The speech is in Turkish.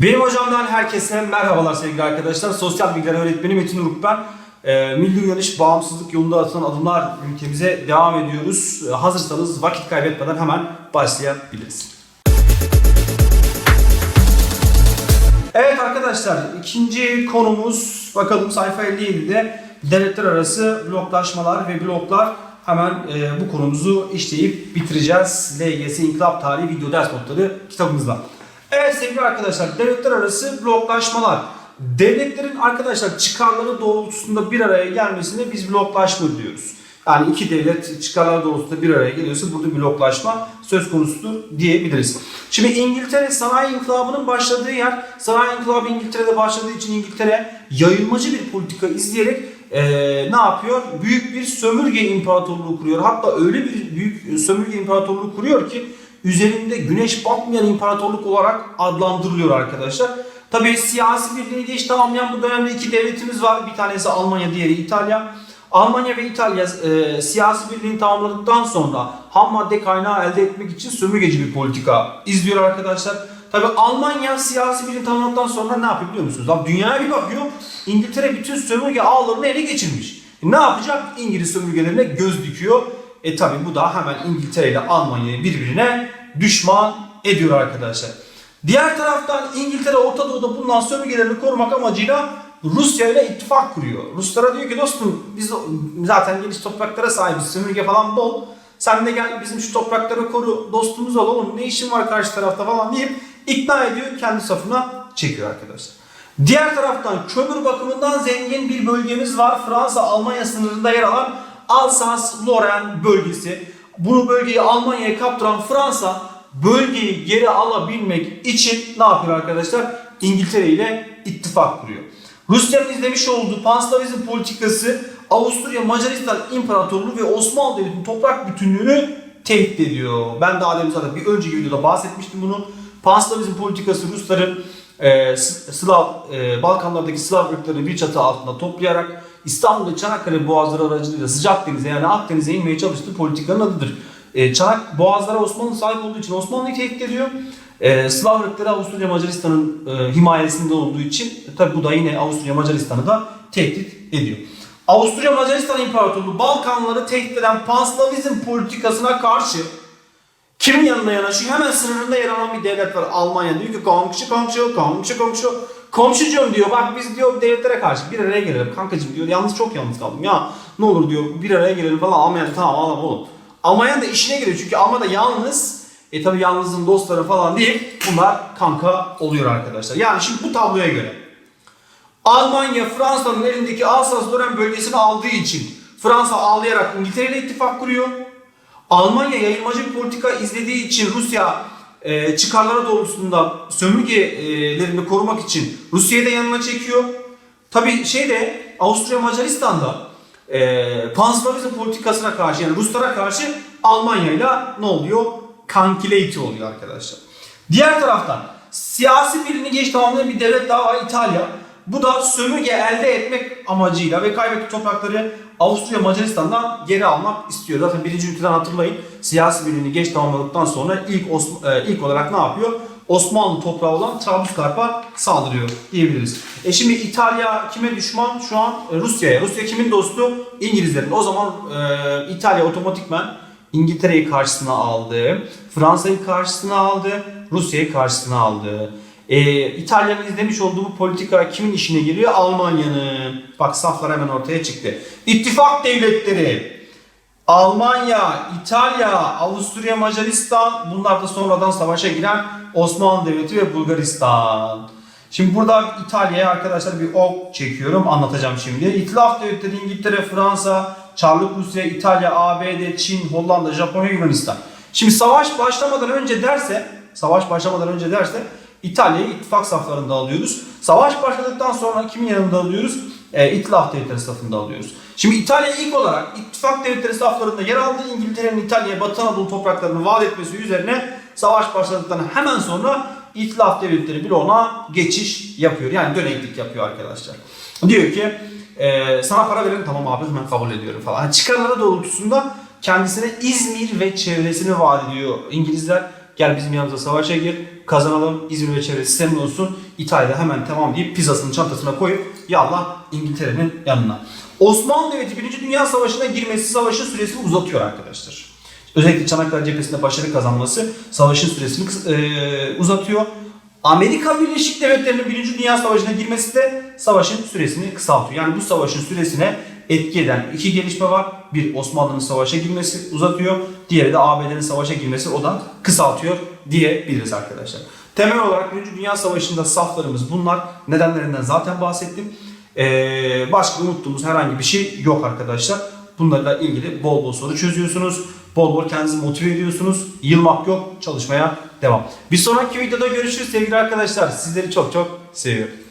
Benim hocamdan herkese merhabalar sevgili arkadaşlar. Sosyal bilgiler öğretmeni Metin Uruk ben. Ee, Milli Uyanış Bağımsızlık yolunda atılan adımlar ülkemize devam ediyoruz. Ee, hazırsanız vakit kaybetmeden hemen başlayabiliriz. Evet arkadaşlar ikinci konumuz bakalım sayfa 57'de devletler arası bloklaşmalar ve bloklar hemen e, bu konumuzu işleyip bitireceğiz. LGS İnkılap Tarihi Video Ders Notları kitabımızda. Sevgili arkadaşlar devletler arası bloklaşmalar. Devletlerin arkadaşlar çıkarları doğrultusunda bir araya gelmesine biz bloklaşma diyoruz. Yani iki devlet çıkarlar doğrultusunda bir araya geliyorsa burada bloklaşma söz konusudur diyebiliriz. Şimdi İngiltere sanayi inkılabının başladığı yer, sanayi inkılabı İngiltere'de başladığı için İngiltere yayılmacı bir politika izleyerek eee, ne yapıyor? Büyük bir sömürge imparatorluğu kuruyor. Hatta öyle bir büyük sömürge imparatorluğu kuruyor ki üzerinde güneş batmayan imparatorluk olarak adlandırılıyor arkadaşlar. Tabii siyasi birliği geç tamamlayan bu dönemde iki devletimiz var. Bir tanesi Almanya, diğeri İtalya. Almanya ve İtalya e, siyasi birliğini tamamladıktan sonra ham madde kaynağı elde etmek için sömürgeci bir politika izliyor arkadaşlar. Tabi Almanya siyasi birliğini tamamladıktan sonra ne yapıyor biliyor musunuz? Abi dünyaya bir bakıyor İngiltere bütün sömürge ağlarını ele geçirmiş. Ne yapacak? İngiliz sömürgelerine göz dikiyor. E tabi bu da hemen İngiltere ile Almanya'yı birbirine düşman ediyor arkadaşlar. Diğer taraftan İngiltere Orta Doğu'da bulunan sömürgelerini korumak amacıyla Rusya ile ittifak kuruyor. Ruslara diyor ki dostum biz zaten geniş topraklara sahibiz. Sömürge falan bol. Sen de gel bizim şu toprakları koru. Dostumuz ol oğlum. Ne işin var karşı tarafta falan deyip ikna ediyor. Kendi safına çekiyor arkadaşlar. Diğer taraftan kömür bakımından zengin bir bölgemiz var. Fransa-Almanya sınırında yer alan Alsace-Lorraine bölgesi. Bu bölgeyi Almanya'ya kaptıran Fransa bölgeyi geri alabilmek için ne yapıyor arkadaşlar? İngiltere ile ittifak kuruyor. Rusya'nın izlemiş olduğu panslavizm politikası Avusturya Macaristan İmparatorluğu ve Osmanlı Devleti'nin toprak bütünlüğünü tehdit ediyor. Ben daha demin zaten bir önceki videoda bahsetmiştim bunu. Panslavizm politikası Rusların e, Slav, e, Balkanlardaki Slav ırklarını bir çatı altında toplayarak İstanbul ve Çanakkale boğazları aracılığıyla sıcak denize yani Akdeniz'e inmeye çalıştığı politikanın adıdır. E, Çanak boğazlara Osmanlı sahip olduğu için Osmanlı'yı tehdit ediyor. E, Slav ırkları Avusturya Macaristan'ın e, himayesinde olduğu için e, tabi bu da yine Avusturya Macaristan'ı da tehdit ediyor. Avusturya Macaristan İmparatorluğu Balkanları tehdit eden panslavizm politikasına karşı Kimin yanına yanaşıyor? Hemen sınırında yer alan bir devlet var. Almanya diyor ki komşu komşu komşu komşu. Komşucuğum diyor bak biz diyor devletlere karşı bir araya gelelim. Kankacığım diyor yalnız çok yalnız kaldım ya. Ne olur diyor bir araya gelelim falan. Almanya tamam alalım oğlum. Almanya da işine giriyor çünkü Almanya yalnız. E tabi yalnızın dostları falan değil. Bunlar kanka oluyor arkadaşlar. Yani şimdi bu tabloya göre. Almanya Fransa'nın elindeki Alsas-Lorraine bölgesini aldığı için Fransa ağlayarak İngiltere ile ittifak kuruyor. Almanya yayılmacı politika izlediği için Rusya e, çıkarları doğrultusunda sömürgelerini korumak için Rusya'yı da yanına çekiyor. Tabi şeyde Avusturya Macaristan'da e, panslavizm politikasına karşı yani Ruslara karşı Almanya ile ne oluyor? Kankilate oluyor arkadaşlar. Diğer taraftan siyasi birini geç tamamlayan bir devlet daha var İtalya. Bu da sömürge elde etmek amacıyla ve kaybettiği toprakları Avusturya Macaristan'dan geri almak istiyor. Zaten birinci ülkeden hatırlayın siyasi birliğini geç tamamladıktan sonra ilk Osm- e, ilk olarak ne yapıyor? Osmanlı toprağı olan Trablusgarp'a saldırıyor diyebiliriz. E şimdi İtalya kime düşman? Şu an e, Rusya'ya. Rusya kimin dostu? İngilizlerin. O zaman e, İtalya otomatikman İngiltere'yi karşısına aldı. Fransa'yı karşısına aldı. Rusya'yı karşısına aldı. Ee, İtalya'nın izlemiş olduğu bu politika kimin işine geliyor? Almanya'nın. Bak saflar hemen ortaya çıktı. İttifak devletleri. Almanya, İtalya, Avusturya, Macaristan bunlar da sonradan savaşa giren Osmanlı Devleti ve Bulgaristan. Şimdi burada İtalya'ya arkadaşlar bir ok çekiyorum anlatacağım şimdi. İtilaf devletleri İngiltere, Fransa, Çarlık Rusya, İtalya, ABD, Çin, Hollanda, Japonya, Yunanistan. Şimdi savaş başlamadan önce derse, savaş başlamadan önce derse İtalya'yı ittifak saflarında alıyoruz. Savaş başladıktan sonra kimin yanında alıyoruz? E, İtilaf devletleri safında alıyoruz. Şimdi İtalya ilk olarak ittifak devletleri saflarında yer aldı. İngiltere'nin İtalya'ya Batı Anadolu topraklarını vaat etmesi üzerine savaş başladıktan hemen sonra İtilaf devletleri bloğuna geçiş yapıyor. Yani döneklik yapıyor arkadaşlar. Diyor ki e, sana para verin tamam abi hemen kabul ediyorum falan. Yani çıkarları doğrultusunda kendisine İzmir ve çevresini vaat ediyor İngilizler. Gel bizim yanımıza savaşa gir, kazanalım, İzmir ve çevresi senin olsun. İtalya'da hemen tamam deyip pizzasını çantasına koyup yallah İngiltere'nin yanına. Osmanlı Devleti 1. Dünya Savaşı'na girmesi savaşın süresini uzatıyor arkadaşlar. Özellikle Çanakkale cephesinde başarı kazanması savaşın süresini uzatıyor. Amerika Birleşik Devletleri'nin 1. Dünya Savaşı'na girmesi de savaşın süresini kısaltıyor. Yani bu savaşın süresine etki eden iki gelişme var. Bir Osmanlı'nın savaşa girmesi uzatıyor. Diğeri de ABD'nin savaşa girmesi o da kısaltıyor diyebiliriz arkadaşlar. Temel olarak 1. Dünya Savaşı'nda saflarımız bunlar. Nedenlerinden zaten bahsettim. Ee, başka unuttuğumuz herhangi bir şey yok arkadaşlar. Bunlarla ilgili bol bol soru çözüyorsunuz. Bol bol kendinizi motive ediyorsunuz. Yılmak yok. Çalışmaya devam. Bir sonraki videoda görüşürüz sevgili arkadaşlar. Sizleri çok çok seviyorum.